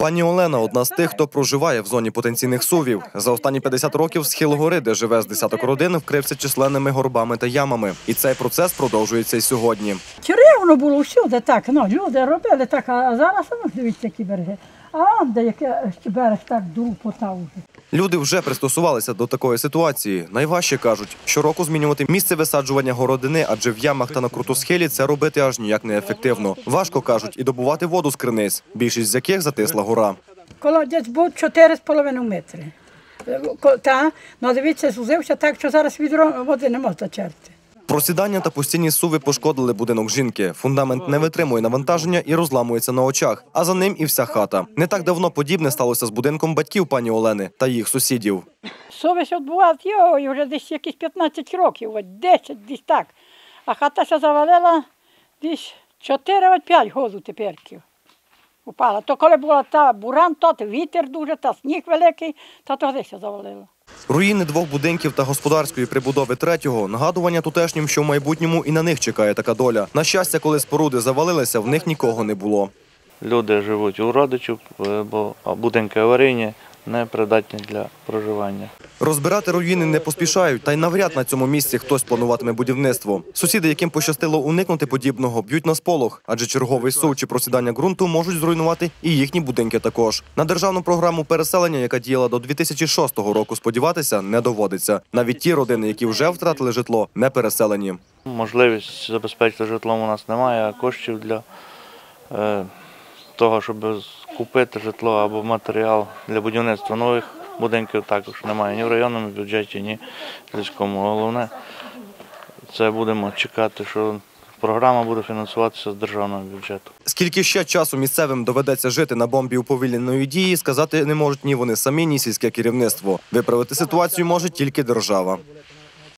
Пані Олена одна з тих, хто проживає в зоні потенційних сувів. За останні 50 років схил гори, де живе з десяток родин, вкрився численними горбами та ямами. І цей процес продовжується й сьогодні. Рівно було всюди так. Ну, люди робили так, а зараз ну, дивіться, які береги. А де як берег так дурпота вже. Люди вже пристосувалися до такої ситуації. Найважче кажуть, щороку змінювати місце висаджування городини, адже в ямах та на крутосхилі це робити аж ніяк не ефективно. Важко кажуть і добувати воду з криниць, більшість з яких затисла гора. Колодязь був 4,5 метри. Е, Та, ну дивіться, зузився так, що зараз відро води не можна черти. Просідання та постійні суви пошкодили будинок жінки. Фундамент не витримує навантаження і розламується на очах, а за ним і вся хата. Не так давно подібне сталося з будинком батьків пані Олени та їх сусідів. Совість відбувалася його, вже десь якісь 15 років, от 10 десь так. А хата завалила десь 4-5 году теперків. Упала. То коли була та буран, то вітер дуже, та сніг великий, то тоді ще завалило. Руїни двох будинків та господарської прибудови третього нагадування тутешнім, що в майбутньому і на них чекає така доля. На щастя, коли споруди завалилися, в них нікого не було. Люди живуть у родичів, е, бо будинки аварійні, не придатні для проживання. Розбирати руїни не поспішають, та й навряд на цьому місці хтось плануватиме будівництво. Сусіди, яким пощастило уникнути подібного, б'ють на сполох, адже черговий сув чи просідання ґрунту можуть зруйнувати і їхні будинки також. На державну програму переселення, яка діяла до 2006 року, сподіватися не доводиться. Навіть ті родини, які вже втратили житло, не переселені. Можливість забезпечити житлом у нас немає, а коштів для е, того, щоб купити житло або матеріал для будівництва нових будинків також немає ні в районному бюджеті, ні в сільському. Головне, це будемо чекати, що програма буде фінансуватися з державного бюджету. Скільки ще часу місцевим доведеться жити на бомбі уповільненої дії, сказати не можуть ні вони самі, ні сільське керівництво. Виправити ситуацію може тільки держава.